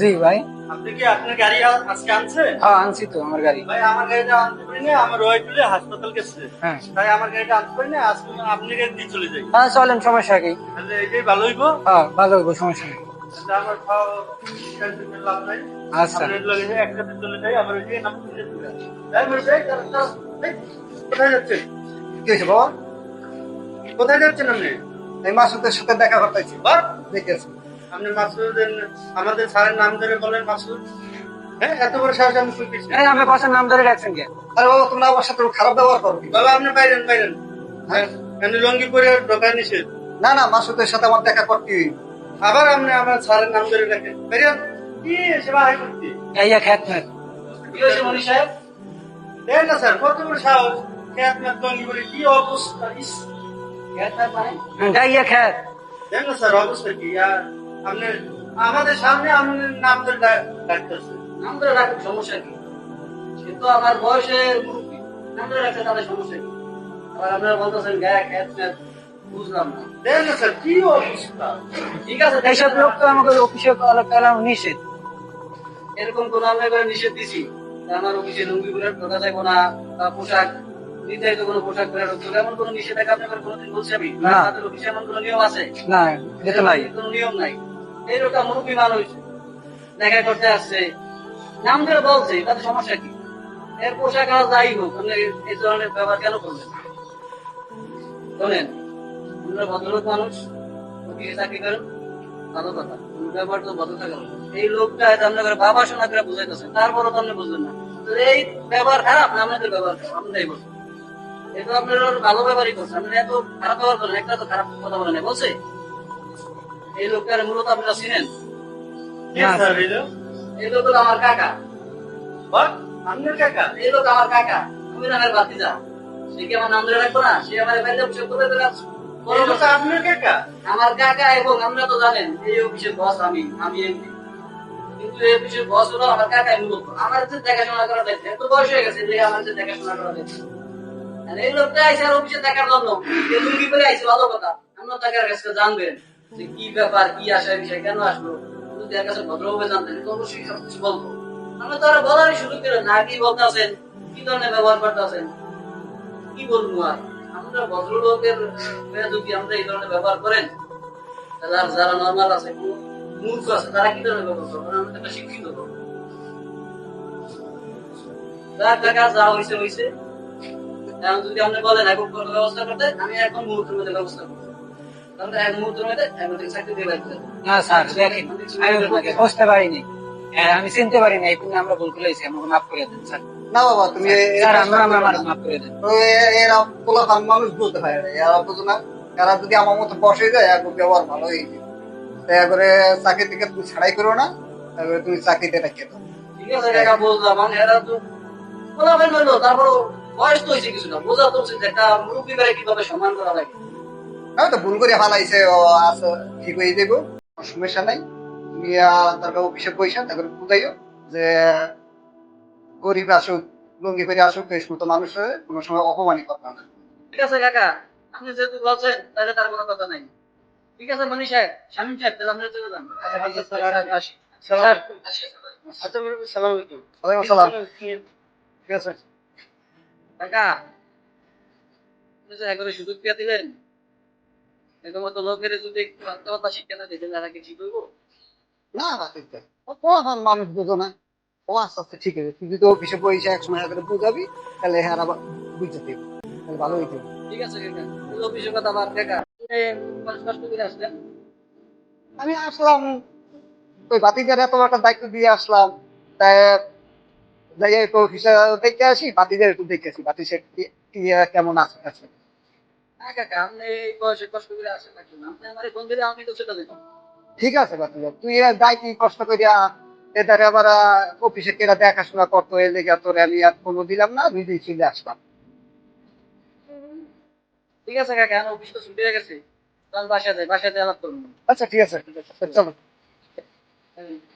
জি ভাই। আপনি কি আপনার গাড়ি আজকে আনছে? হ্যাঁ আনছি তো আমার গাড়ি। ভাই আমার গাড়িটা আনতে পারি না আমার ওয়াইফ হাসপাতাল গেছে। হ্যাঁ। তাই আমার গাড়িটা আনতে পারি না আজকে আপনি গাড়ি দিয়ে চলে যাই। হ্যাঁ চলেন সমস্যা কি? তাহলে এটাই ভালো হইব? হ্যাঁ ভালো হইব সমস্যা নেই। আমার খাওয়া লাভ নাই। আচ্ছা। একসাথে চলে যাই আমার ওই নাম কোথায় যাচ্ছেন কি বাবা কোথায় যাচ্ছেন আপনি এই মাসুদের সাথে দেখা করতেছি বাহ, দেখেছি আপনি মাসুদ আমাদের স্যারের নাম ধরে বলেন মাসুদ। হ্যাঁ এত বড় সাহস আমি কই পেয়েছি। এই বাসার নাম ধরে রাখছেন কে? আরে বাবা তোমরা আমার সাথে খারাপ ব্যবহার করো কি? বাবা আপনি বাইরেন বাইরেন। হ্যাঁ লঙ্গি পরে ঢোকা নিষেধ। না না মাসুদের সাথে আমার দেখা করতে আবার আপনি আমার স্যারের নাম ধরে রাখেন। বাইরেন। কি সেবা হাই করতে? এই এক খেত কি হয়েছে মনি সাহেব? দেন না স্যার কত বড় সাহস। খেত মেত লঙ্গি পরে কি অবস্থা? ইস। মানে? গাইয়া খেত দেন না স্যার অবস্থা কি? আর আপনি আমাদের সামনে আপনি নাম ধরে ডা- ডাকতেছেন নাম ধরে রাখেন সমস্যা কি? সে তো আমার বয়সের মুরব্বী। নাম ধরে রাখছে তাদের সমস্যা কি? আবার আপনারা বলতেছেন বুঝলাম না। দেন না স্যার কি অবস্থা? ঠিক আছে এইসব লোক তো আমাকে অফিসে নিষেধ। এরকম কোন আমরা নিষেধ দিছি? আমার অফিসে লুঙ্গি পরে ঢোকা যাব না বা পোশাক নির্ধারিত কোনো পোশাক পরে ঢুকতে এমন কোনো নিষেধাজ্ঞা আপনার কোনোদিন বলছি? আমি না। তাদের অফিসে এমন কোনো নিয়ম আছে? না এটা নাই। কোনো নিয়ম নাই? এইরকম মুরব্বী মানুষ দেখা করতে আসছে। নাম ধরে বলছে সমস্যা কি? এর পোশাক আজ যাই হোক এই ধরনের ব্যবহার কেন করবেন শোনেন ভদ্রলোক মানুষ। এই লোকটা বাবা শোনা করে বুঝাইতেছে, তারপরও আপনি বুঝলেন না। এই ব্যবহার খারাপ না আপনাদের ব্যবহার? খারাপ এটা আপনারা ভালো ব্যবহারই করছেন আপনারা এত খারাপ ব্যবহার করেন, একটা তো খারাপ কথা বলেন বলছে? এই লোকটার মূলত আপনারা চিনেন? কে এটা এই লোক? আমার কাকা। আপনার কাকা? এই লোক আমার কাকা তুমি নামের বাতিজা সে কি আমার নাম ধরে রাখব না? সে আমার বাইরে বসে করে আপনার কাকা। আমার কাকা এবং আমরা তো জানেন এই অফিসের বস আমি আমি এমনি কিন্তু এই অফিসের বস হলো আমার কাকাই মূলত। আমার যে দেখাশোনা করা এত বয়স হয়ে গেছে যে আমার যে দেখাশোনা করা এই লোকটা আইসে আর অফিসে দেখার জন্য। লুঙ্গি করে আইসে ভালো কথা। আমরা তাকে কাছে জানবেন। যে কি ব্যাপার, কি বিষয়, কেন কাছে ভদ্রভাবে জানতেন অবশ্যই সব কিছু বলব। আমরা তো আর বলারই সুযোগ না, কি বলতে আছেন কি ধরনের ব্যবহার করতে আছেন কি বলব আর? আমরা ভদ্রলোকের যদি আমরা এই ধরনের ব্যবহার করেন, তাহলে আর যারা নর্মাল আছে মূর্খ আছে, তারা কি ধরনের ব্যবহার করবে? আমরা একটা শিক্ষিত টাকা, যা হয়েছে হয়েছে এখন যদি আপনি বলেন, এখন ব্যবস্থা করতে, আমি এখন মুহূর্তের মধ্যে ব্যবস্থা করব। না স্যার দেখেন আমি বুঝতে পারিনি। হ্যাঁ, আমি চিনতে পারি না এই আমরা ভুল করেছি আমাকে মাফ করে দেন স্যার। না বাবা তুমি এ- এ স্যার আমরা আমার মাফ করে দেন। এরা পোলা ফান মানুষ বলতে পারে না এরা বুঝো না। এরা যদি আমার মতো বসে যায় ব্যবহার ভালো হয়ে যায়। দয়া করে চাকরি থেকে তুমি ছাড়াই করো না তারপরে তুমি চাকরিতে রেখে দাও। ঠিক আছে বুঝলাম মানে এরা তো বলাবেন তারপর বয়স তো হয়েছে কিছু না। বোঝা তো একটা মুরব্বী করে কীভাবে সম্মান করা লাগে। আমি তো ভুল করে ফালাইছে ও আচ্ছা ঠিক হয়ে যাব সমস্যা নাই। তুমি তারপর অফিসে পয়সা তারপরে বুঝাইও যে গরিব আসুক লুঙ্গি করে আসুক এই সমস্ত মানুষের কোনো সময় অপমানই করবে না। ঠিক আছে কাকা। আপনি যেহেতু বলছেন তাহলে তার কোনো কথা নাই। ঠিক আছে মনি সাহেব শামীম সাহেব তাহলে আমরা চলে যান স্যার আচ্ছা আলাইকুম। ওয়ালাইকুম আসসালাম। ঠিক আছে। কাকা আপনি যে একবারে সুযোগ পেয়ে দিলেন এরকম মতো লোকের যদি একটু শিক্ষা না দিতেন তারা কি ঠিক হইবো? না না ঠিক আছে। মানুষ বুঝো না। ও আস্তে আস্তে ঠিক আছে তুই যদি অফিসে পয়সা এক করে বুঝাবি তাহলে হ্যাঁ আবার বুঝতে দিবি তাহলে ভালো হইতে। ঠিক আছে অফিসের কথা আবার কাকা আপনি কষ্ট কষ্ট করে আসলেন আমি আসলাম। ওই বাতিজার এত একটা দায়িত্ব দিয়ে আসলাম। তাই যাই একটু অফিসে দেখে আসি বাতিজার একটু দেখে আসি। বাতি সে কেমন আছে। না কাকা আপনি এই বয়সে কষ্ট করে আসেন না আপনি আমার ফোন দিলে আমি তো সেটা ঠিক আছে তুই যাই কি কষ্ট করিয়া এদারে আবার অফিসে কেরা দেখাশোনা করতো এই লেগে তোর আমি আর কোনো দিলাম না দুই দিন চলে আসলাম ঠিক আছে কাকা আমি অফিস তো ছুটি হয়ে গেছে। বাসায় যাই বাসায় যাই আলাপ করব। আচ্ছা ঠিক আছে। চলো। হ্যাঁ।